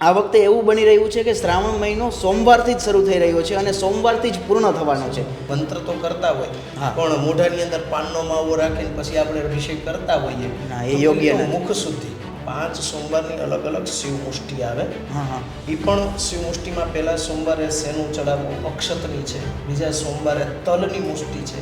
આ વખતે એવું બની રહ્યું છે કે શ્રાવણ મહિનો સોમવારથી જ શરૂ થઈ રહ્યો છે અને સોમવારથી જ પૂર્ણ થવાનો છે. મંત્ર તો કરતા હોય પણ મોઢાની અંદર પાનનો માવો રાખીને પછી આપણે અભિષેક કરતા હોઈએ. ના, એ યોગ્ય મુખ શુદ્ધિ. પાંચ સોમવારની અલગ અલગ શિવમુષ્ટિ આવે. એ પણ શિવમુષ્ટિમાં પહેલા સોમવારે શેનું ચડાવવું? અક્ષતની છે. બીજા સોમવારે તલની મુષ્ટિ છે.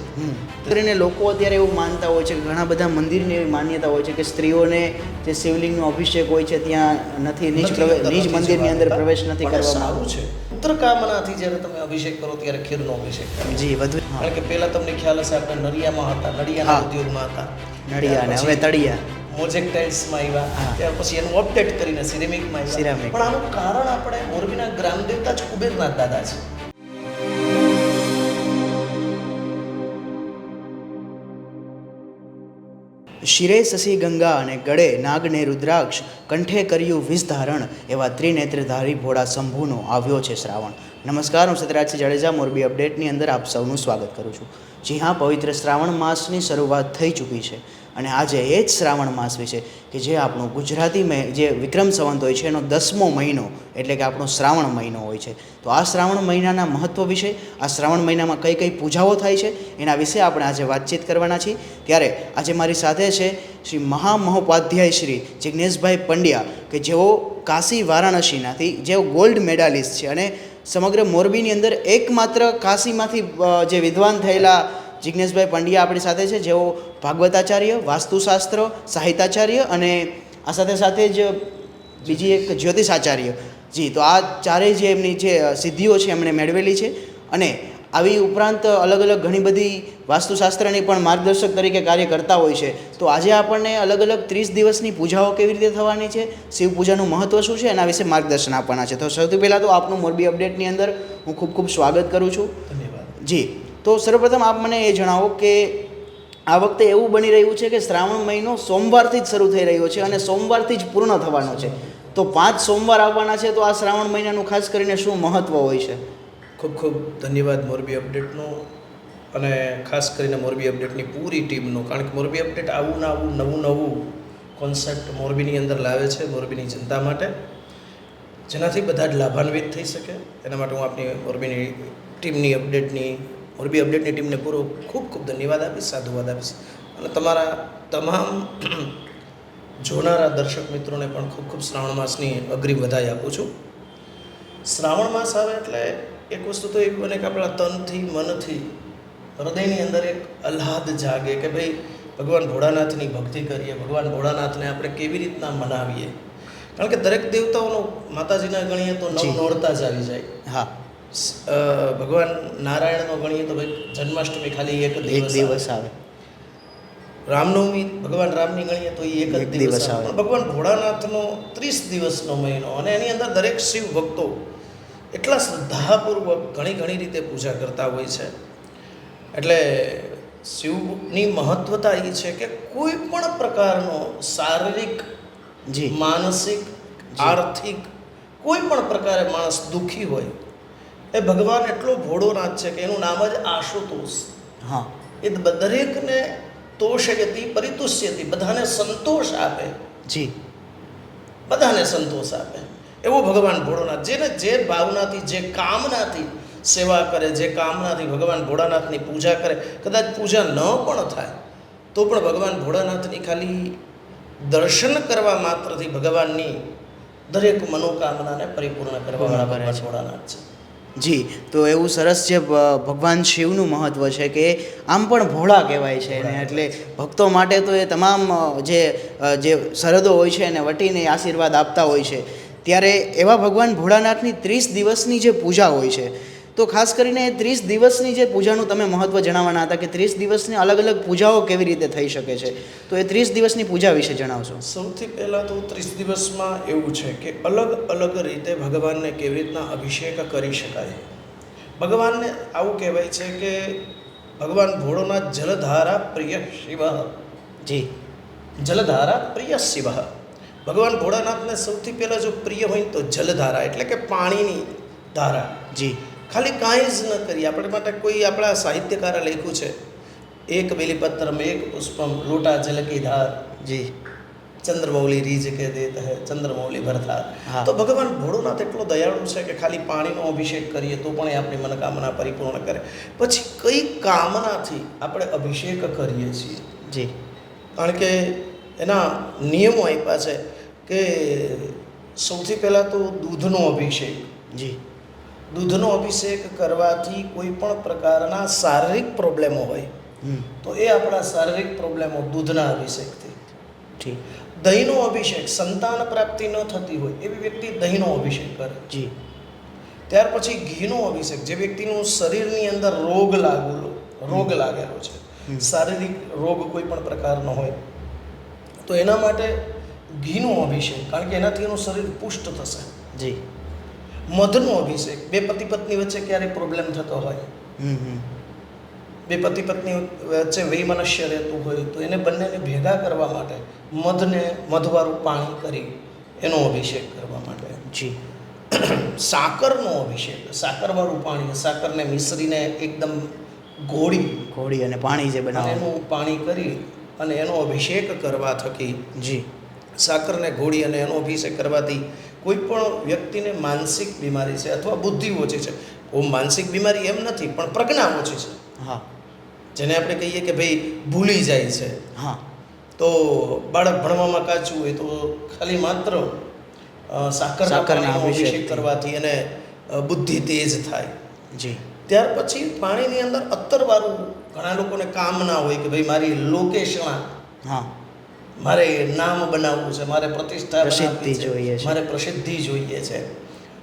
કરીને લોકો અત્યારે એવું માનતા હોય છે કે ઘણા બધા મંદિરની એવી માન્યતા હોય છે કે સ્ત્રીઓને જે શિવલિંગનો અભિષેક હોય છે ત્યાં નથી નિજ નિજ મંદિરની અંદર પ્રવેશ નથી કરવામાં સારું છે. પુત્ર કામનાથી જ્યારે તમે અભિષેક કરો ત્યારે ખીરનો અભિષેક જી વધુ કારણ કે પહેલા તમને ખ્યાલ હશે આપણે નડિયામાં હતા નડિયાના ઉદ્યોગમાં હતા. નડિયા અને હવે તળિયા. મોજેક ટાઇલ્સમાં આવ્યા. ત્યાર પછી એનું અપડેટ કરીને સિરેમિકમાં સિરામિક. પણ આનું કારણ આપણે મોરબીના ગ્રામદેવતા જ કુબેરનાથ દાદા છે. શિરે શશી ગંગા અને ગળે નાગને રુદ્રાક્ષ કંઠે કર્યું વિષ ધારણ એવા ત્રિનેત્રધારી ભોળા શંભુનો આવ્યો છે શ્રાવણ. નમસ્કાર હું સત્યરાજસિંહ જાડેજા મોરબી અપડેટની અંદર આપ સૌનું સ્વાગત કરું છું. જી હા પવિત્ર શ્રાવણ માસની શરૂઆત થઈ ચૂકી છે. અને આજે એ જ શ્રાવણ માસ વિશે કે જે આપણું ગુજરાતી જે વિક્રમ સંવંત હોય છે, એનો દસમો મહિનો, એટલે કે આપણો શ્રાવણ મહિનો હોય છે. તો આ શ્રાવણ મહિનાના મહત્ત્વ વિશે, આ શ્રાવણ મહિનામાં કઈ કઈ પૂજાઓ થાય છે, એના વિશે આપણે આજે વાતચીત કરવાના છીએ. ત્યારે આજે મારી સાથે છે શ્રી મહામહોપાધ્યાય શ્રી જિજ્ઞેશભાઈ પંડ્યા, કે જેઓ કાશી વારાણસીનાથી, જેઓ ગોલ્ડ મેડાલિસ્ટ છે અને સમગ્ર મોરબીની અંદર એકમાત્ર કાશીમાંથી જે વિદ્વાન થયેલા જિજ્ઞેશભાઈ પંડ્યા આપણી સાથે છે જેઓ ભાગવતાચાર્ય વાસ્તુશાસ્ત્ર સાહિત્યાચાર્ય અને આ સાથે સાથે જ બીજી એક જ્યોતિષાચાર્ય. જી તો આ ચારેય જે એમની જે સિદ્ધિઓ છે એમણે મેળવેલી છે અને આવી ઉપરાંત અલગ અલગ ઘણી બધી વાસ્તુશાસ્ત્રની પણ માર્ગદર્શક તરીકે કાર્ય કરતા હોય છે. તો આજે આપણને અલગ અલગ ત્રીસ દિવસની પૂજાઓ કેવી રીતે થવાની છે શિવ પૂજાનું મહત્ત્વ શું છે એના વિશે માર્ગદર્શન આપવાના છે. તો સૌથી પહેલાં તો આપનું મોરબી અપડેટની અંદર હું ખૂબ ખૂબ સ્વાગત કરું છું. ધન્યવાદ. જી. તો સર્વપ્રથમ આપ મને એ જણાવો કે આ વખતે એવું બની રહ્યું છે કે શ્રાવણ મહિનો સોમવારથી જ શરૂ થઈ રહ્યો છે અને સોમવારથી જ પૂર્ણ થવાનો છે. તો પાંચ સોમવાર આવવાના છે તો આ શ્રાવણ મહિનાનું ખાસ કરીને શું મહત્ત્વ હોય છે? ખૂબ ખૂબ ધન્યવાદ મોરબી અપડેટનો અને ખાસ કરીને મોરબી અપડેટની પૂરી ટીમનો. કારણ કે મોરબી અપડેટ આવું ને આવું નવું નવું કોન્સેપ્ટ મોરબીની અંદર લાવે છે, મોરબીની જનતા માટે. જેનાથી બધા જ લાભાન્વિત થઈ શકે. એના માટે હું આપની મોરબીની ટીમની અપડેટની મોરબી અપડેટની ટીમને પૂરો ખૂબ ખૂબ ધન્યવાદ આપીશ સાધુવાદ આપીશ અને તમારા તમામ જોનારા દર્શક મિત્રોને પણ ખૂબ ખૂબ શ્રાવણ માસની અગ્રી વધાઈ આપું છું. શ્રાવણ માસ આવે એટલે એક વસ્તુ તો એવી બને કે આપણા તનથી મનથી હૃદયની અંદર એક અલ્હાદ જાગે કે ભાઈ ભગવાન ભોળાનાથની ભક્તિ કરીએ ભગવાન ભોળાનાથને આપણે કેવી રીતના મનાવીએ? કારણ કે દરેક દેવતાઓનો માતાજીના ગણીએ તો નવ નોરતા જ આવી જાય. હા. ભગવાન નારાયણનો ગણીએ તો ભાઈ જન્માષ્ટમી ખાલી એક એક દિવસ આવે. રામનવમી ભગવાન રામની ગણીએ તો એ એક જ દિવસ આવે. ભગવાન ભોળાનાથનો ત્રીસ દિવસનો મહિનો અને એની અંદર દરેક શિવ ભક્તો એટલા શ્રદ્ધાપૂર્વક ઘણી ઘણી રીતે પૂજા કરતા હોય છે. એટલે શિવની મહત્વતા એ છે કે કોઈ પણ પ્રકારનો શારીરિક જી. માનસિક આર્થિક કોઈ પણ પ્રકારે માણસ દુઃખી હોય એ ભગવાન એટલો ભોળો નાથ છે કે એનું નામ જ આશુતોષ. હા. એ દરેકને તોષયતી પરિતુષ્યતી બધાને સંતોષ આપે. જી. બધાને સંતોષ આપે. એવો ભગવાન ભોળોનાથ જેને જે ભાવનાથી જે કામનાથી સેવા કરે જે કામનાથી ભગવાન ભોળાનાથની પૂજા કરે કદાચ પૂજા ન પણ થાય તો પણ ભગવાન ભોળાનાથની ખાલી દર્શન કરવા માત્રથી ભગવાનની દરેક મનોકામનાને પરિપૂર્ણ કરવા. ભોળાનાથ છે. જી, તો એવું સરસ જે ભગવાન શિવનું મહત્ત્વ છે કે આમ પણ ભોળા કહેવાય છે એને. એટલે ભક્તો માટે તો એ તમામ જે જે સરહદો હોય છે એને વટીને આશીર્વાદ આપતા હોય છે. ત્યારે એવા ભગવાન ભોળાનાથની ત્રીસ દિવસની જે પૂજા હોય છે તો ખાસ કરીને એ ત્રીસ દિવસની જે પૂજાનું તમે મહત્ત્વ જણાવવાના હતા કે ત્રીસ દિવસની અલગ અલગ પૂજાઓ કેવી રીતે થઈ શકે છે? તો એ ત્રીસ દિવસની પૂજા વિશે જણાવશો. સૌથી પહેલાં તો ત્રીસ દિવસમાં એવું છે કે અલગ અલગ રીતે ભગવાનને કેવી રીતના અભિષેક કરી શકાય. ભગવાનને આવું કહેવાય છે કે ભગવાન ભોળોનાથ જલધારા પ્રિય શિવ. જી. જલધારા પ્રિય શિવ. ભગવાન ભોળાનાથને સૌથી પહેલાં જો પ્રિય હોય તો જલધારા એટલે કે પાણીની ધારા. જી. ખાલી કાંઈ જ ન કરીએ. આપણે માટે કોઈ આપણા સાહિત્યકારે લખ્યું છે. એક બેલીપત્રમ એક પુષ્પમ લોટા જલકી ધાર. જી. ચંદ્રમૌલી રીજ કે દેત હે ચંદ્રમૌલી ભરતા હા. તો ભગવાન ભોળોનાથ એટલો દયાળુ છે કે ખાલી પાણીનો અભિષેક કરીએ તો પણ એ આપણી મનોકામના પરિપૂર્ણ કરે. પછી કઈ કામનાથી આપણે અભિષેક કરીએ છીએ? જી. કારણ કે એના નિયમો આપ્યા છે કે સૌથી પહેલાં તો દૂધનો અભિષેક. જી. દૂધનો અભિષેક કરવાથી કોઈ પણ પ્રકારના શારીરિક પ્રોબ્લેમો હોય તો એ આપણા શારીરિક પ્રોબ્લેમો દૂધના અભિષેકથી. ઠીક દહીંનો અભિષેક સંતાન પ્રાપ્તિ ન થતી હોય એવી વ્યક્તિ દહીંનો અભિષેક કરે. જી. ત્યાર પછી ઘીનો અભિષેક જે વ્યક્તિનું શરીરની અંદર રોગ લાગેલો રોગ લાગેલો છે શારીરિક રોગ કોઈ પણ પ્રકારનો હોય તો એના માટે ઘીનો અભિષેક કારણ કે એનાથી એનું શરીર પુષ્ટ થશે. જી. મધનો અભિષેક. બે પતિ પત્ની વચ્ચે ક્યારેય પ્રોબ્લેમ થતો હોય. બે પતિ પત્ની વચ્ચે વૈમનસ્ય રહેતું હોય તો એને બંનેને ભેગા કરવા માટે મધને મધવાળું પાણી કરી એનો અભિષેક કરવા માટે. જી. સાકરનો અભિષેક. સાકરવાળું પાણી. સાકરને મિશ્રીને એકદમ ઘોડી ઘોડી અને પાણી જે બનાવે. એનું પાણી કરી અને એનો અભિષેક કરવા થકી જી. સાકરને ઘોડી અને એનો અભિષેક કરવાથી કોઈ પણ વ્યક્તિને માનસિક બીમારી છે અથવા બુદ્ધિ ઓછી છે. ઓ માનસિક બીમારી એમ નથી પણ પ્રજ્ઞા ઓછી છે. હા. જેને આપણે કહીએ કે ભાઈ ભૂલી જાય છે. હા. તો બાળક ભણવામાં કાચું હોય તો ખાલી માત્ર સાકર સાકરના અભિષેક કરવાથી એને બુદ્ધિ તેજ થાય. જી. ત્યાર પછી પાણીની અંદર અત્તરવાળું ઘણા લોકોને કામ ના હોય કે ભાઈ મારી લોકેશણા હા. મારે નામ બનાવવું છે મારે પ્રતિષ્ઠા પ્રસિદ્ધિ જોઈએ છે. મારે પ્રસિદ્ધિ જોઈએ છે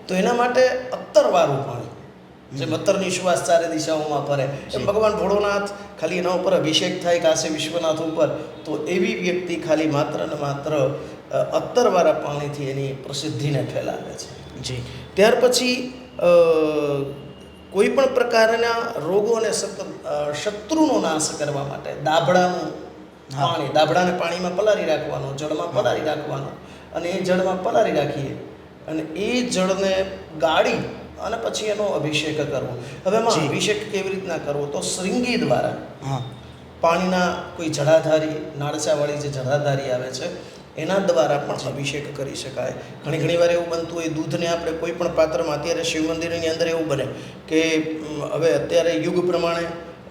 તો એના માટે અત્તરવાળું પાણી જે બત્તરની સુવાસ ચારે દિશાઓમાં ફરે એમ ભગવાન ભોળોનાથ ખાલી એના ઉપર અભિષેક થાય કાશી વિશ્વનાથ ઉપર તો એવી વ્યક્તિ ખાલી માત્ર ને માત્ર અત્તરવાળા પાણીથી એની પ્રસિદ્ધિને ફેલાવે છે જી ત્યાર પછી કોઈ પણ પ્રકારના રોગો અને સતત શત્રુનો નાશ કરવા માટે દાભડાનું. પાણી દાભડાને પાણીમાં પલાળી રાખવાનું જળમાં પલાળી રાખવાનું અને એ જળમાં પલાળી રાખીએ અને એ જળને ગાળી અને પછી એનો અભિષેક કરવો. હવે એમાં અભિષેક કેવી રીતના કરવો? તો શ્રીંગી દ્વારા. પાણીના કોઈ જળાધારી નાળચાવાળી જે જળાધારી આવે છે એના દ્વારા પણ અભિષેક કરી શકાય. ઘણી ઘણી વાર એવું બનતું હોય દૂધને આપણે કોઈ પણ પાત્રમાં અત્યારે શિવ મંદિરની અંદર એવું બને કે હવે અત્યારે યુગ પ્રમાણે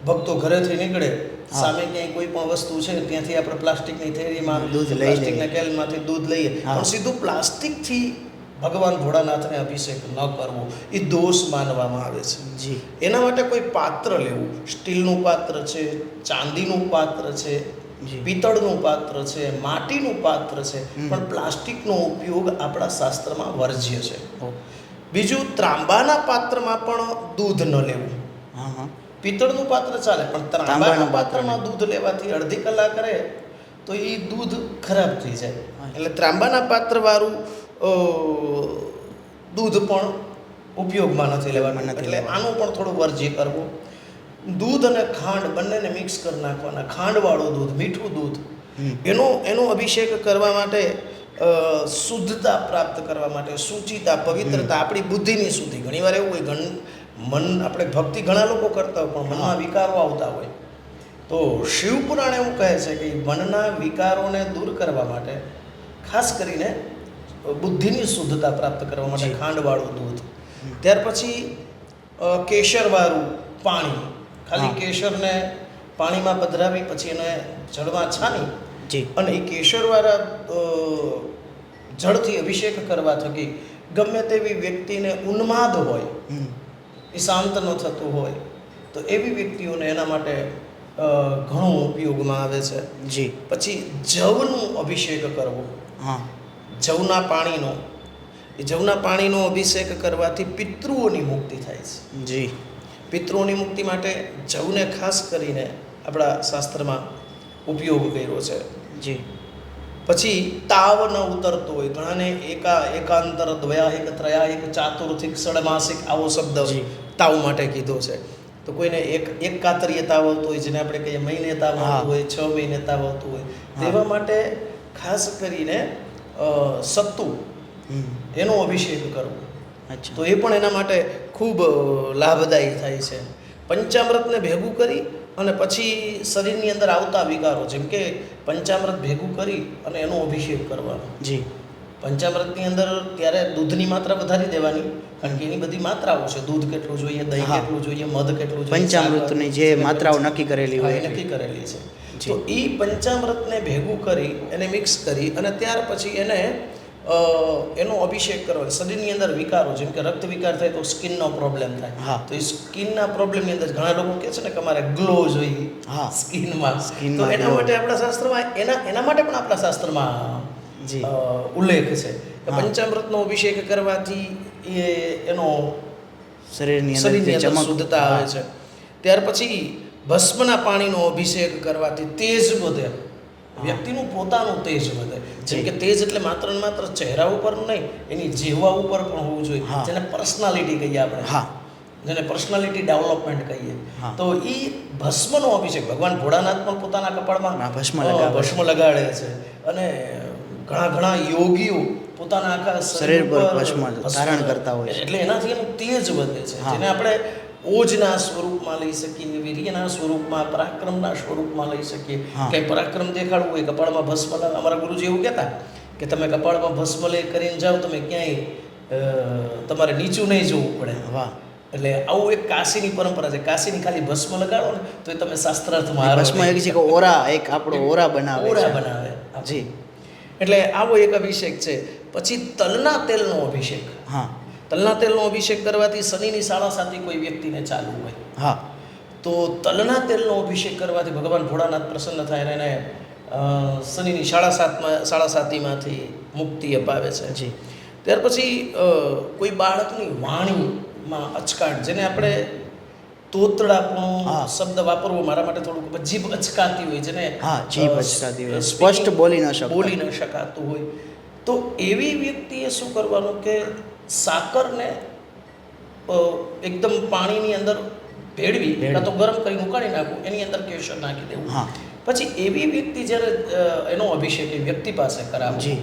ભક્તો ઘરેથી નીકળે. સામે ક્યાંય કોઈ પણ વસ્તુ છે ત્યાંથી આપણે પ્લાસ્ટિકની થેરીમાં દૂધ લઈ પ્લાસ્ટિકના. કેલમાંથી દૂધ લઈએ. પણ સીધું પ્લાસ્ટિકથી ભગવાન ભોળાનાથને અભિષેક ન કરવો એ દોષ માનવામાં આવે છે. જી. એના માટે કોઈ પાત્ર લેવું સ્ટીલનું પાત્ર છે ચાંદીનું પાત્ર છે. પિત્તળનું પાત્ર છે માટીનું પાત્ર છે પણ પ્લાસ્ટિકનો ઉપયોગ આપણા શાસ્ત્રમાં વર્જ્ય છે. બીજું ત્રાંબાના પાત્રમાં પણ દૂધ ન લેવું. પિત્તળનું પાત્ર ચાલે પણ તાંબાનું પાત્રમાં દૂધ લેવાથી અડધી કલાક રહે તો એ દૂધ ખરાબ થઈ જાય. એટલે ત્રાંબાના પાત્રવાળું દૂધ પણ ઉપયોગમાં નથી લેવાનું. નથી એટલે આનું પણ થોડું વર્જી કરવું. દૂધ અને ખાંડ બંનેને મિક્સ કરી નાખવાના. ખાંડવાળું દૂધ મીઠું દૂધ. એનો એનો અભિષેક કરવા માટે શુદ્ધતા પ્રાપ્ત કરવા માટે શુચિતા પવિત્રતા આપણી બુદ્ધિની શુદ્ધિ. ઘણીવાર એવું હોય ઘણ મન આપણે ભક્તિ ઘણા લોકો કરતા હોય પણ મનમાં વિકારો આવતા હોય. તો શિવ પુરાણ એવું કહે છે કે મનના વિકારોને દૂર કરવા માટે ખાસ કરીને બુદ્ધિની શુદ્ધતા પ્રાપ્ત કરવા માટે ખાંડવાળું દૂધ. ત્યાર પછી કેસરવાળું પાણી. ખાલી. કેસરને પાણીમાં પધરાવી પછી એને જળમાં છાની અને એ કેસરવાળા જળથી અભિષેક કરવા થકી ગમે તેવી વ્યક્તિને ઉન્માદ હોય એ શાંત ન થતું હોય. તો એવી વ્યક્તિઓને એના માટે ઘણો ઉપયોગમાં આવે છે. જી. પછી જવનું અભિષેક કરવો. હા. જવના પાણીનો. એ જવના પાણીનો અભિષેક કરવાથી પિતૃઓની મુક્તિ થાય છે. જી. પિતૃઓની મુક્તિ માટે જવને ખાસ કરીને આપણા શાસ્ત્રમાં ઉપયોગ કર્યો છે. જી. પછી તાવ ન ઉતરતો હોય. ઘણાને એકા એકાંતર દ્વયાહિક ત્રયાહિક ચાતુર્થિક ષડમાસિક આવો શબ્દ. તાવ માટે કીધો છે. તો કોઈને એક એક કાતરીએ તાવ આવતો હોય જેને આપણે કહીએ મહિને તાવ. આવતું હોય છ મહિને તાવ આવતું હોય. તેવા માટે ખાસ કરીને સત્તુ એનો અભિષેક કરવો. તો એ પણ એના માટે ખૂબ લાભદાયી થાય છે. પંચામૃતને ભેગું કરી અને પછી શરીરની અંદર આવતા વિકારો જેમ કે પંચામૃત ભેગું કરી અને એનો અભિષેક કરવાનો. જી. પંચામૃતની અંદર ત્યારે દૂધની માત્રા વધારી દેવાની? કારણ કે એની બધી માત્રાઓ છે. દૂધ કેટલું જોઈએ દહીં કેટલું જોઈએ મધ કેટલું જોઈએ પંચામૃતની જે માત્રાઓ નક્કી કરેલી હોય એ નક્કી કરેલી છે. તો એ પંચામૃતને ભેગું કરી એને મિક્સ કરી અને ત્યાર પછી એને એનો અભિષેક કરવો શરીરની અંદર વિકારો જેમ કે રક્ત વિકાર થાય તો સ્કિનનો પ્રોબ્લેમ થાય. હા. તો એ સ્કિનના પ્રોબ્લેમની અંદર ઘણા લોકો કહે છે ને કે અમારે ગ્લો જોઈએ હા. સ્કિનમાં. સ્કિન તો એના માટે આપણા શાસ્ત્રમાં એના એના માટે પણ આપણા શાસ્ત્રમાં ઉલ્લેખ છે. પંચામૃતનો અભિષેક કરવાથી એ એનો શરીરની અંદર શુદ્ધતા આવે છે. ત્યાર પછી ભસ્મના પાણીનો અભિષેક કરવાથી તેજ વધે. વ્યક્તિનું પોતાનું તેજ વધે. જેમ કે તેજ એટલે માત્ર ને માત્ર ચહેરા ઉપર નહીં એની જેવા ઉપર પણ હોવું જોઈએ. જેને પર્સનાલિટી કહીએ આપણે. હા. જેને પર્સનાલિટી ડેવલપમેન્ટ કહીએ. તો એ ભસ્મનો અભિષેક. ભગવાન ભોળાનાથ પણ પોતાના કપાળમાં ભસ્મ. ભસ્મ લગાડે છે. અને ઘણા ઘણા યોગીઓ પોતાના આખા શરીર પર ભસ્મ ધારણ કરતા હોય એટલે એનાથી એનું તેજ વધે છે. જેને આપણે ઓજના સ્વરૂપમાં લઈ શકીએ વીર્યના સ્વરૂપમાં પરાક્રમના સ્વરૂપમાં લઈ શકીએ. કે પરાક્રમ દેખાડવું હોય કપાળમાં ભસ્મ અમારા ગુરુજી એવું કહેતા કે તમે કપાળમાં ભસ્મ લઈ કરીને જાઓ તમે ક્યાંય તમારે નીચું નહીં જવું પડે. વાહ. એટલે આવું એક કાશીની પરંપરા છે. કાશીની ખાલી ભસ્મ લગાડો ને તો એ તમે શાસ્ત્રાર્થમાં ભસ્મ એક છે કે ઓરા એક આપણો ઓરા બનાવે ઓરા બનાવે. જી. એટલે આવો એક અભિષેક છે. પછી તલના તેલનો અભિષેક. હા. તલના તેલનો અભિષેક કરવાથી શનિની સાડા સાતી કોઈ વ્યક્તિને ચાલુ હોય. હા. તો તલના તેલનો અભિષેક કરવાથી ભગવાન ભોળાનાથ પ્રસન્ન થાય અને એને શનિની સાડા સાતમાં સાડા સાતીમાંથી મુક્તિ અપાવે છે. જી. ત્યાર પછી કોઈ બાળકની વાણીમાં અચકાટ જેને આપણે તોતડાપણું. શબ્દ વાપરવો મારા માટે થોડુંક જીભ અચકાતી હોય જેને હા, જીભ અચકાતી હોય. સ્પષ્ટ બોલી ન શકાય બોલી ન શકાતું હોય તો એવી વ્યક્તિએ શું કરવાનું કે સાકરને એકદમ પાણીની અંદર ભેળવી. કાં તો ગરમ કરી ઉકાળી નાખવું એની અંદર કેસર નાખી દેવું પછી એવી વ્યક્તિ જ્યારે એનો અભિષેક એ વ્યક્તિ પાસે કરાવે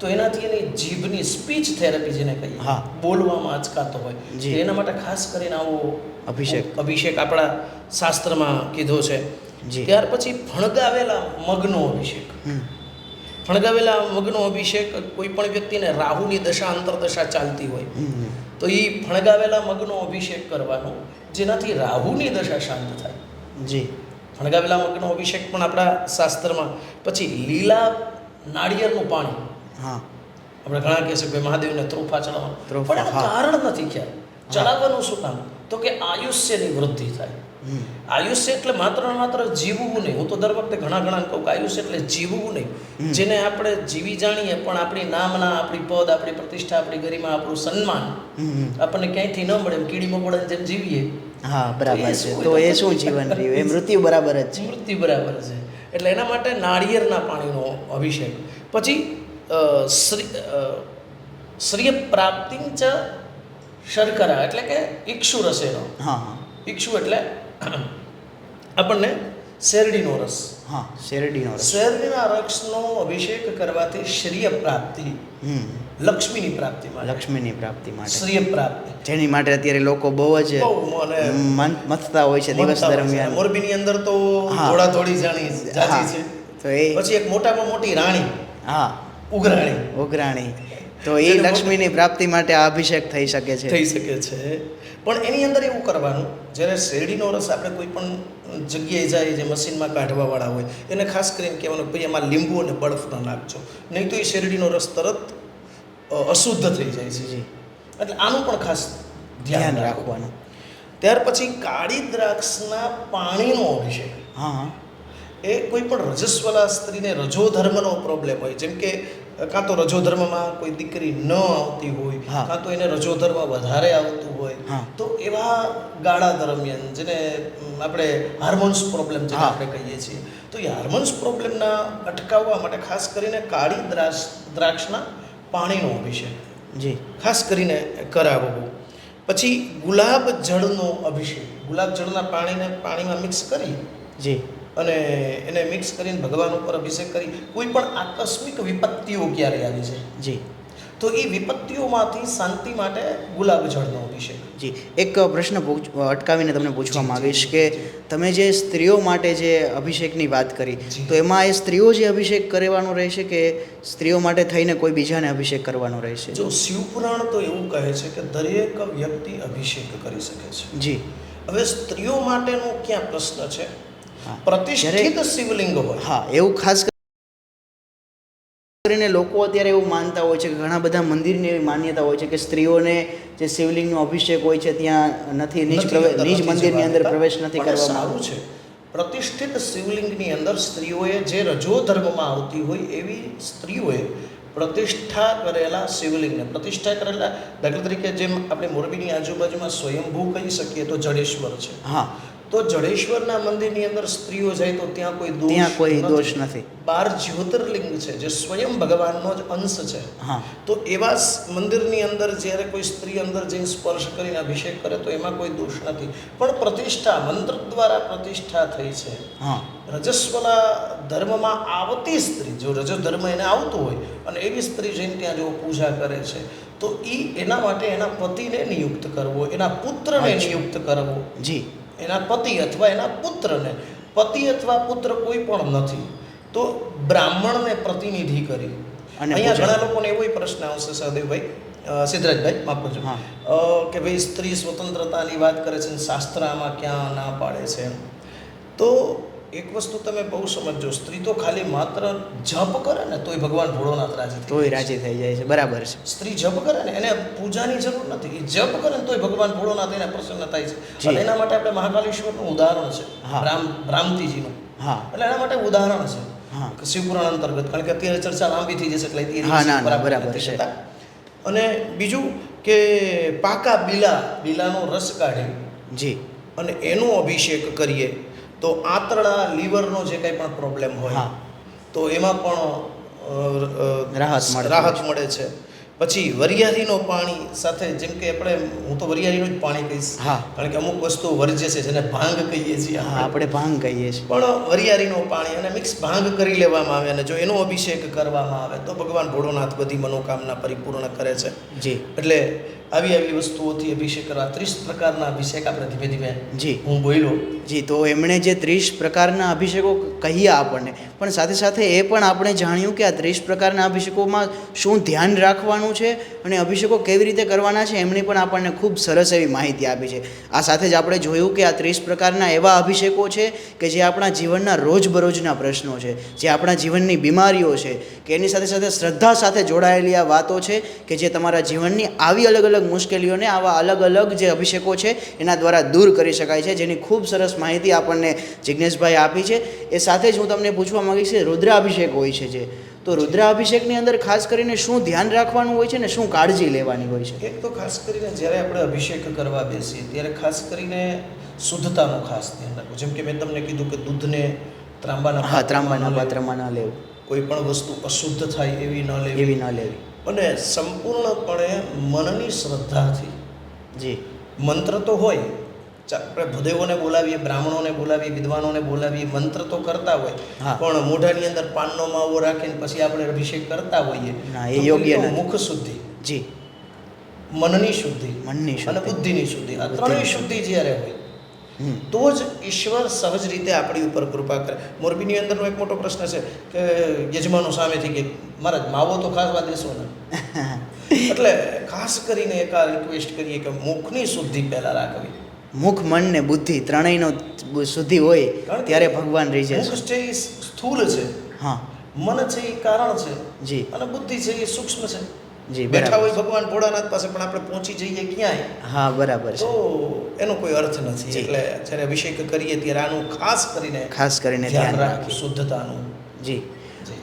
તો એનાથી એની જીભની સ્પીચ થેરેપી જેને કહીએ હા. બોલવામાં અચકાતો હોય. એના માટે ખાસ કરીને આવો અભિષેક. અભિષેક આપણા શાસ્ત્રમાં કીધો છે. જી. ત્યાર પછી ફણગાવેલા મગનો અભિષેક. ફણગાવેલા મગનો અભિષેક કોઈ પણ વ્યક્તિને રાહુની દશા અંતરદશા ચાલતી હોય તો એ ફણગાવેલા મગનો અભિષેક કરવાનો જેનાથી રાહુની દશા શાંત થાય. જી. ફણગાવેલા મગનો અભિષેક પણ આપણા શાસ્ત્રમાં પછી લીલા નાળિયેરનું પાણી. હા. આપણે ઘણા કહે છે કે ભાઈ મહાદેવને ત્રોફા ચડાવવાનું. પણ કારણ નથી ખ્યાલ. ચડાવવાનું શું કામ? તો કે આયુષ્યની વૃદ્ધિ થાય. આયુષ્ય એટલે માત્ર માત્ર જીવવું નહીં. હું તો દર વખતે ઘણા ઘણા કહું કે આયુષ્ય એટલે જીવવું નહીં. જેને આપણે જીવી જાણીએ પણ આપણી નામના આપણી પદ આપણી પ્રતિષ્ઠા આપણી ગરિમા આપણું સન્માન આપણને ક્યાંયથી ન મળે એમ કીડી મકોડાની જેમ જીવીએ. હા બરાબર છે. તો એ શું જીવન રહ્યું? એ મૃત્યુ બરાબર જ છે. મૃત્યુ બરાબર છે. એટલે એના માટે નાળિયેરના પાણીનો અભિષેક. પછી શ્રી શ્રીય પ્રાપ્તિ ચ શર્કરા એટલે કે ઈક્ષુ રસેનો. હા હા. ઇક્ષુ એટલે આપણને શેરડીનો રસ. હા શેરડીનો રસ. શેરડીના રસનો અભિષેક કરવાથી શ્રીય પ્રાપ્તિ લક્ષ્મીની પ્રાપ્તિ માટે. લક્ષ્મીની પ્રાપ્તિ માટે. શ્રીય પ્રાપ્તિ. જેની માટે અત્યારે લોકો બહુ જ મથતા હોય છે દિવસ. દરમિયાન. મોરબીની અંદર તો થોડા થોડી જાણી જાજી છે. તો એ પછી એક મોટામાં મોટી રાણી હા. ઉઘરાણી. ઉઘરાણી. તો એ લક્ષ્મીની પ્રાપ્તિ માટે આ અભિષેક થઈ શકે છે. થઈ શકે છે. પણ એની અંદર એવું કરવાનું જ્યારે શેરડીનો રસ આપણે કોઈ પણ જગ્યાએ જાય જે મશીનમાં કાઢવાવાળા હોય એને ખાસ કરીને કહેવાનું ભાઈ એમાં લીંબુ અને બરફ ન નાખજો. નહીં તો એ શેરડીનો રસ તરત અશુદ્ધ થઈ જાય છે. જી. એટલે આનું પણ ખાસ ધ્યાન રાખવાનું. ત્યાર પછી કાળી દ્રાક્ષના પાણીનો અભિષેક. હા એ કોઈ પણ રજસ્વલા સ્ત્રીને રજોધર્મનો પ્રોબ્લેમ હોય જેમ કે કાં તો રજોધર્મમાં કોઈ દીકરી ન આવતી હોય કાં તો એને રજોધર્મ વધારે આવતું હોય તો એવા ગાળા દરમિયાન જેને આપણે હાર્મોન્સ પ્રોબ્લેમ જેને આપણે કહીએ છીએ તો એ હાર્મોન્સ પ્રોબ્લેમના અટકાવવા માટે ખાસ કરીને કાળી દ્રાક્ષ દ્રાક્ષના પાણીનો અભિષેક. જી. ખાસ કરીને કરાવવો. પછી ગુલાબ જળનો અભિષેક. ગુલાબ જળના પાણીને પાણીમાં મિક્સ કરી જી. અને એને મિક્સ કરીને ભગવાન ઉપર અભિષેક કરી કોઈ પણ આકસ્મિક વિપત્તિઓ ક્યારે આવી છે જી. તો એ વિપત્તિઓમાંથી શાંતિ માટે ગુલાબ જળનો અભિષેક. જી. એક પ્રશ્ન અટકાવીને તમને પૂછવા માંગીશ કે તમે જે સ્ત્રીઓ માટે જે અભિષેકની વાત કરી તો એમાં એ સ્ત્રીઓ જે અભિષેક કરવાનો રહેશે કે સ્ત્રીઓ માટે થઈને કોઈ બીજાને અભિષેક કરવાનો રહેશે? જો શિવપુરાણ તો એવું કહે છે કે દરેક વ્યક્તિ અભિષેક કરી શકે છે. જી. હવે સ્ત્રીઓ માટેનો ક્યાં પ્રશ્ન છે. પ્રતિષ્ઠિત શિવલિંગ હોય. હા એવું ખાસ કરીને લોકો અત્યારે એવું માનતા હોય છે કે ઘણા બધા મંદિરની એવી માન્યતા હોય છે કે સ્ત્રીઓને જે શિવલિંગનો અભિષેક હોય છે ત્યાં નથી નિજ નિજ મંદિરની અંદર પ્રવેશ નથી કરવામાં સારું છે. પ્રતિષ્ઠિત શિવલિંગની અંદર સ્ત્રીઓએ જે રજો ધર્મમાં આવતી હોય એવી સ્ત્રીઓએ પ્રતિષ્ઠા કરેલા શિવલિંગને પ્રતિષ્ઠા કરેલા દાખલા તરીકે જેમ આપણે મોરબીની આજુબાજુમાં સ્વયંભૂ કહી શકીએ તો જડેશ્વર છે. હા. તો જડેશ્વરના મંદિરની અંદર સ્ત્રીઓ જાય તો ત્યાં કોઈ દોષ ત્યાં કોઈ. દોષ નથી. બાર જ્યોતિર્લિંગ છે જે સ્વયં ભગવાનનો જ અંશ છે. હા. તો એવા મંદિરની અંદર જ્યારે કોઈ સ્ત્રી અંદર જઈને સ્પર્શ કરીને અભિષેક કરે તો એમાં કોઈ દોષ નથી. પણ પ્રતિષ્ઠા મંત્ર દ્વારા પ્રતિષ્ઠા થઈ છે. હા. રજસ્વલા ધર્મમાં આવતી સ્ત્રી જો રજો ધર્મ એને આવતો હોય અને એવી સ્ત્રી જઈને ત્યાં જો પૂજા કરે છે તો એ એના માટે એના પતિને નિયુક્ત કરવો એના પુત્રને. નિયુક્ત કરવો. જી. એના પતિ અથવા એના પુત્રને. પતિ અથવા પુત્ર કોઈ પણ નથી. તો બ્રાહ્મણને પ્રતિનિધિ કરી. અને અહીંયા. ઘણા લોકોને એવો પ્રશ્ન આવશે સહદેવભાઈ. સિદ્ધરાજભાઈ માફ કરજો. કે ભાઈ સ્ત્રી સ્વતંત્રતાની વાત કરે છે શાસ્ત્ર આમાં ક્યાં ના પાડે છે તો એક વસ્તુ તમે બહુ સમજો સ્ત્રી તો ખાલી માત્ર જપ કરે ને તોય ભગવાન ભોળોનાથ રાજી તોય રાજી થઈ જાય છે બરાબર છે. સ્ત્રી જપ કરે ને એને પૂજાની જરૂર નથી. એ જપ કરે ને તોય ભગવાન ભોળોનાથ એને પ્રસન્ન થાય છે. અને એના માટે આપણે મહાકાલેશ્વરનું ઉદાહરણ છે. રામ રામતીજીનું હા. એટલે એના માટે ઉદાહરણ છે. હા. શિવપુરાણ અંતર્ગત કારણ કે અત્યારે ચર્ચા લાંબી થઈ જશે એટલે બરાબર છે. અને બીજું કે પાકા બીલા બીલાનો રસ કાઢી. જી. અને એનો અભિષેક કરીએ. તો આંતરડા લીવરનો જે કંઈ પણ પ્રોબ્લેમ હોય તો એમાં પણ રાહત રાહત મળે છે. પછી વરિયાળીનો પાણી સાથે જેમ કે આપણે હું તો વરિયાળીનું જ પાણી કહીશ હા. કારણ કે અમુક વસ્તુ વર્જ્ય છે જેને ભાંગ કહીએ છીએ હા આપણે. આપણે ભાંગ કહીએ છીએ. પણ વરિયાળીનું પાણી અને મિક્સ ભાંગ કરી લેવામાં આવે અને જો એનો અભિષેક કરવામાં આવે તો ભગવાન ભોળોનાથ બધી મનોકામના પરિપૂર્ણ કરે છે. જી. એટલે આવી આવી વસ્તુઓથી અભિષેક કરવા ત્રીસ પ્રકારના અભિષેક આપણે ધીમે ધીમે જી. હું બોલ્યો. જી તો એમણે જે ત્રીસ પ્રકારના અભિષેકો કહ્યા આપણને પણ સાથે સાથે એ પણ આપણે જાણ્યું કે આ ત્રીસ પ્રકારના અભિષેકોમાં શું ધ્યાન રાખવાનું છે અને અભિષેકો કેવી રીતે કરવાના છે એમની પણ આપણને ખૂબ સરસ એવી માહિતી આપી છે. આ સાથે જ આપણે જોયું કે આ ત્રીસ પ્રકારના એવા અભિષેકો છે કે જે આપણા જીવનના રોજબરોજના પ્રશ્નો છે જે આપણા જીવનની બીમારીઓ છે કે એની સાથે સાથે શ્રદ્ધા સાથે જોડાયેલી આ વાતો છે કે જે તમારા જીવનની આવી અલગ અલગ મુશ્કેલીઓને આવા અલગ અલગ જે અભિષેકો છે એના દ્વારા દૂર કરી શકાય છે જેની ખૂબ સરસ માહિતી આપણને જિજ્ઞેશભાઈ આપી છે. એ સાથે જ હું તમને પૂછવા માંગીશ કે રુદ્રાભિષેક હોય છે જે તો રુદ્રાભિષેકની અંદર ખાસ કરીને શું ધ્યાન રાખવાનું હોય છે ને શું કાળજી લેવાની હોય છે? એક તો ખાસ કરીને જ્યારે આપણે અભિષેક કરવા બેસીએ ત્યારે ખાસ કરીને શુદ્ધતાનું ખાસ ધ્યાન રાખવું. જેમ કે મેં તમને કીધું કે દૂધને ત્રાંબાના હા ત્રાંબાના. પાત્રમાં ન લેવું. કોઈ પણ વસ્તુ અશુદ્ધ થાય એવી ન લેવી. એવી ન લેવી. અને સંપૂર્ણપણે મનની શ્રદ્ધાથી. જી. મંત્ર તો હોય આપણે ભૂદેવોને બોલાવીએ બ્રાહ્મણોને બોલાવીએ વિદ્વાનોને બોલાવીએ મંત્ર તો કરતા હોય. પણ મોઢાની અંદર પાનનો માવો રાખીને પછી આપણે અભિષેક કરતા હોઈએ એ યોગ્ય. મુખ શુદ્ધિ. જી. મનની શુદ્ધિ. મનની અને બુદ્ધિની શુદ્ધિ. આ ત્રણેય શુદ્ધિ જ્યારે હોય તો જ ઈશ્વર સહજ રીતે આપણી ઉપર કૃપા કરે. મોરબીની અંદરનો એક મોટો પ્રશ્ન છે કે યજમાનો સામેથી કે મહારાજ માવો તો ખાસ વાત દેશો ને? એટલે ખાસ કરીને એક આ રિક્વેસ્ટ કરીએ કે મુખની શુદ્ધિ પહેલાં રાખવી. મુખ મન ને બુદ્ધિ ત્રણેયનો શુદ્ધિ હોય ત્યારે ભગવાન રહી જાય મુખ છે એ સ્થૂલ છે. હા. મન છે એ કારણ છે. જી. અને બુદ્ધિ છે એ સૂક્ષ્મ છે. જી બેઠા હોય ભગવાન ભોળાનાથ પાસે પણ આપણે પહોંચી જઈએ ક્યાંય? હા બરાબર તો છે એનો કોઈ અર્થ નથી. એટલે જ્યારે અભિષેક કરીએ ત્યારે આનું ખાસ કરીને ખાસ કરીને ધ્યાન રાખવું શુદ્ધતાનું. જી.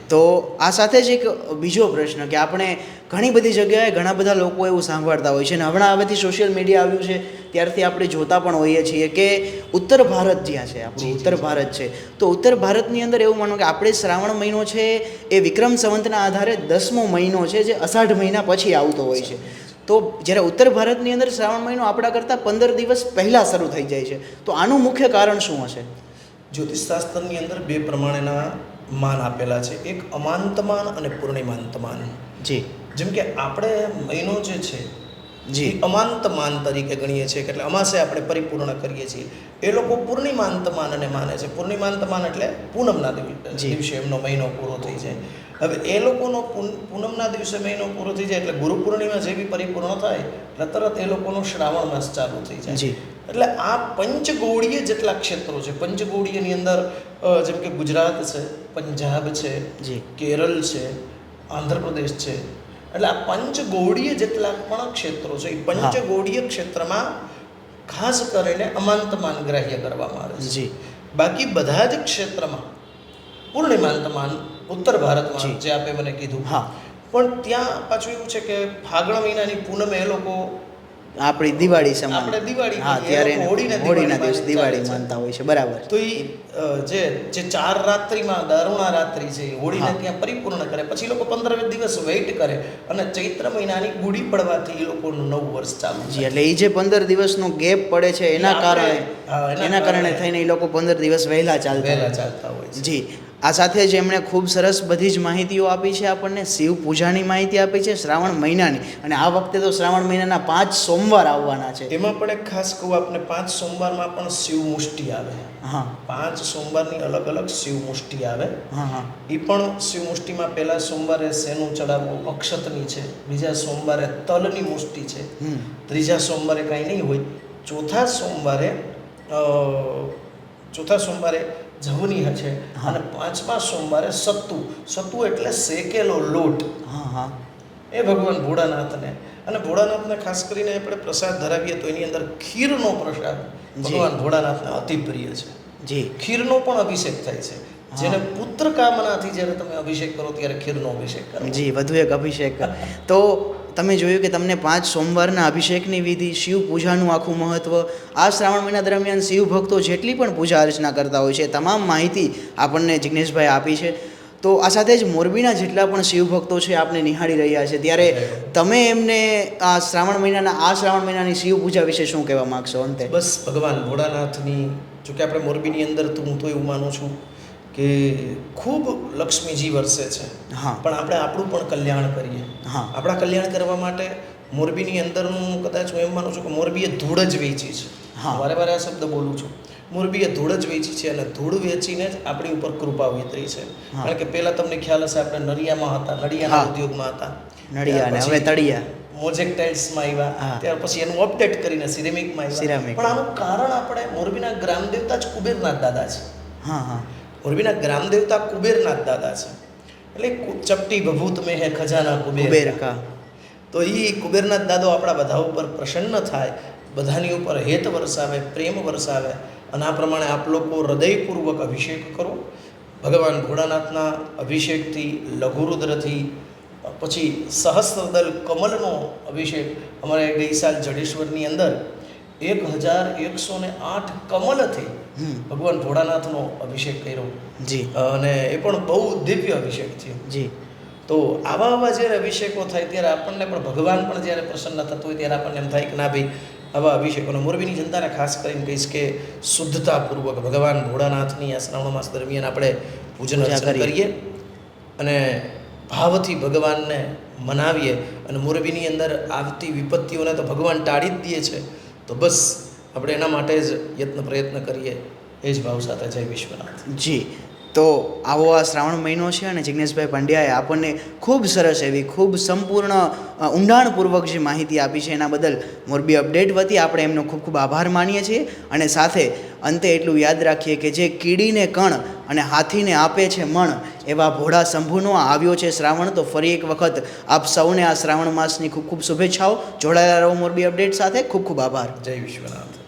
તો આ સાથે જ એક બીજો પ્રશ્ન કે આપણે ઘણી બધી જગ્યાએ ઘણા બધા લોકો એવું સાંભળતા હોય છે અને હમણાં હવેથી સોશિયલ મીડિયા આવ્યું છે ત્યારથી આપણે જોતા પણ હોઈએ છીએ કે ઉત્તર ભારત જ્યાં છે આપણું ઉત્તર ભારત છે. તો ઉત્તર ભારતની અંદર એવું માનો કે આપણે શ્રાવણ મહિનો છે એ વિક્રમ સંવંતના આધારે દસમો મહિનો છે જે અષાઢ મહિના પછી આવતો હોય છે. તો જ્યારે ઉત્તર ભારતની અંદર શ્રાવણ મહિનો આપણા કરતાં પંદર દિવસ પહેલાં શરૂ થઈ જાય છે. તો આનું મુખ્ય કારણ શું હશે? જ્યોતિષશાસ્ત્રની અંદર બે પ્રમાણેના માન આપેલા છે. એક અમાંતમાન અને પૂર્ણિમાંતમાન. જી. જેમ કે આપણે મહિનો જે છે જે એ માન તરીકે ગણીએ છીએ એટલે અમાસે આપણે પરિપૂર્ણ કરીએ છીએ એ લોકો પૂર્ણિમાંત માનને માને છે. પૂર્ણિમાંત માન એટલે પૂનમના. દિવસે એમનો મહિનો પૂરો થઈ જાય. હવે એ લોકોનો પૂન- પૂનમના દિવસે મહિનો પૂરો થઈ જાય એટલે ગુરુ પૂર્ણિમા જેવી પરિપૂર્ણ થાય એટલે તરત એ લોકોનો શ્રાવણ માસ ચાલુ થઈ જાય. જી. એટલે આ પંચગોળીય જેટલા ક્ષેત્રો છે પંચગોળીયની અંદર જેમ કે ગુજરાત છે પંજાબ છે જી. કેરળ છે આંધ્રપ્રદેશ છે એટલે આ પંચગોળીય જેટલા પણ ક્ષેત્રો છે એ પંચગોળીય ક્ષેત્રમાં ખાસ કરીને અમાંતમાન ગ્રાહ્ય કરવામાં આવે છે. જી. બાકી બધા જ ક્ષેત્રમાં પૂર્ણિમાંતમાન ઉત્તર ભારતમાં જે આપે મને કીધું. હા. પણ ત્યાં પાછું એવું છે કે ફાગણ મહિનાની પૂનમે એ લોકો આપણી દિવાળી સમાન. આપણે દિવાળી હા ત્યારે હોળીને દિવસ દિવાળી માનતા હોય છે બરાબર. તો એ જે જે ચાર રાત્રિમાં દારૂણા રાત્રિ છે હોળીને ત્યાં પરિપૂર્ણ કરે. પછી લોકો પંદર દિવસ વેઇટ કરે અને ચૈત્ર મહિનાની ગુડી પડવાથી એ લોકોનું નવું વર્ષ ચાલુ જી એટલે એ જે પંદર દિવસનો ગેપ પડે છે એના કારણે એના કારણે થઈને એ લોકો પંદર દિવસ વહેલા ચાલતા વહેલા ચાલતા હોય છે. જી. આ સાથે જ એમણે ખૂબ સરસ બધી જ માહિતીઓ આપી છે આપણને. શિવ પૂજાની માહિતી આપી છે શ્રાવણ મહિનાની. અને આ વખતે તો શ્રાવણ મહિનાના પાંચ સોમવાર આવવાના છે. એમાં પણ એક ખાસ કહું આપને પાંચ સોમવારમાં પણ શિવ મુષ્ટિ આવે. હા. પાંચ સોમવારની અલગ અલગ શિવ મુષ્ટિ આવે. હા હા. એ પણ શિવ મુષ્ટિમાં પહેલા સોમવારે શેનું ચડાવવું? અક્ષતની છે. બીજા સોમવારે તલની મુષ્ટિ છે. ત્રીજા સોમવારે કાંઈ નહીં હોય. ચોથા સોમવારે ચોથા સોમવારે જવની છે. અને પાંચમા સોમવારે સત્તુ. સત્તુ એટલે શેકેલો લોટ. હા હા. એ ભગવાન ભોળાનાથને. અને ભોળાનાથને ખાસ કરીને આપણે પ્રસાદ ધરાવીએ તો એની અંદર ખીરનો પ્રસાદ. ભગવાન ભોળાનાથને અતિ પ્રિય છે. જી. ખીરનો પણ અભિષેક થાય છે. જેને પુત્ર કામનાથી જ્યારે તમે અભિષેક કરો ત્યારે ખીરનો અભિષેક કરો. જી વધુ એક અભિષેક. તો તમે જોયું કે તમને પાંચ સોમવારના અભિષેકની વિધિ, શિવ પૂજાનું આખું મહત્ત્વ આ શ્રાવણ મહિના દરમિયાન શિવ ભક્તો જેટલી પણ પૂજા અર્ચના કરતા હોય છે, તમામ માહિતી આપણને જિગ્નેશભાઈ આપી છે. તો આ સાથે જ મોરબીના જેટલા પણ શિવ ભક્તો છે આપણે નિહાળી રહ્યા છે. ત્યારે તમે એમને આ શ્રાવણ મહિનાના, આ શ્રાવણ મહિનાની શિવ પૂજા વિશે શું કહેવા માગશો અંતે? બસ ભગવાન ભોળાનાથની, જોકે આપણે મોરબીની અંદર તો હું તો એવું માનું છું કે ખૂબ લક્ષ્મીજી વરસે છે. હા. પણ આપણે આપણું પણ કલ્યાણ કરીએ. હા. આપણા કલ્યાણ કરવા માટે મોરબીની અંદરનું કદાચ હું એમ માનું છું કે મોરબીએ ધૂળ જ વેચી છે. હા. વારે વારે આ શબ્દ બોલું છું. મોરબીએ ધૂળ જ વેચી છે અને ધૂળ વેચીને જ આપણી ઉપર કૃપા વિતરી છે. કારણ કે પહેલાં તમને ખ્યાલ હશે આપણે નડિયામાં હતા નડિયાના ઉદ્યોગમાં હતા. નડિયા હવે તળિયા. મોજેક ટાઇલ્સમાં આવ્યા. ત્યાર પછી એનું અપડેટ કરીને સિરેમિકમાં આવ્યા. પણ આનું કારણ આપણે મોરબીના ગ્રામદેવતા જ કુબેરનાથ દાદા છે. હા હા. મોરબીના ગ્રામદેવતા કુબેરનાથ દાદા છે. એટલે ચપટી ભભૂત મેં હે ખજાના કુબેર. કા તો એ કુબેરનાથ દાદો આપણા બધા ઉપર પ્રસન્ન થાય બધાની ઉપર હેત વરસાવે પ્રેમ વરસાવે અને આ પ્રમાણે આપ લોકો હૃદયપૂર્વક અભિષેક કરો. ભગવાન ભોળાનાથના અભિષેકથી લઘુરુદ્રથી પછી સહસ્રદલ કમલનો અભિષેક. અમારે ગઈ સાલ જડેશ્વરની અંદર એક હજાર એકસો ને આઠ કમલથી ભગવાન ભોળાનાથનો અભિષેક કર્યો. જી. અને એ પણ બહુ દિવ્ય અભિષેક થયો જી. તો આવા આવા જ્યારે અભિષેકો થાય ત્યારે આપણને પણ ભગવાન પણ જ્યારે પ્રસન્ન થતું હોય ત્યારે આપણને એમ થાય કે ના ભાઈ આવા અભિષેકોને. મોરબીની જનતાને ખાસ કરીને કહીશ કે શુદ્ધતાપૂર્વક ભગવાન ભોળાનાથની આ શ્રાવણ માસ દરમિયાન આપણે પૂજન પૂજા કરીએ. કરીએ અને ભાવથી ભગવાનને મનાવીએ. અને મોરબીની અંદર આવતી વિપત્તિઓને તો ભગવાન ટાળી જ દે છે. તો બસ આપણે એના માટે જ યત્ન પ્રયત્ન કરીએ એ જ ભાવ સાથે જય વિશ્વનાથ. જી, તો આવો આ શ્રાવણ મહિનો છે અને જિજ્ઞેશભાઈ પંડ્યાએ આપણને ખૂબ સરસ એવી ખૂબ સંપૂર્ણ ઊંડાણપૂર્વક જે માહિતી આપી છે એના બદલ મોરબી અપડેટ વતી આપણે એમનો ખૂબ ખૂબ આભાર માનીએ છીએ અને સાથે અંતે એટલું યાદ રાખીએ કે જે કીડીને કણ અને હાથીને આપે છે મણ, એવા ભોળા શંભુનો આવ્યો છે શ્રાવણ. તો ફરી એક વખત આપ સૌને આ શ્રાવણ માસની ખૂબ ખૂબ શુભેચ્છાઓ. જોડાયેલા રહો મોરબી અપડેટ સાથે. ખૂબ ખૂબ આભાર. જય વિશ્વનાથ.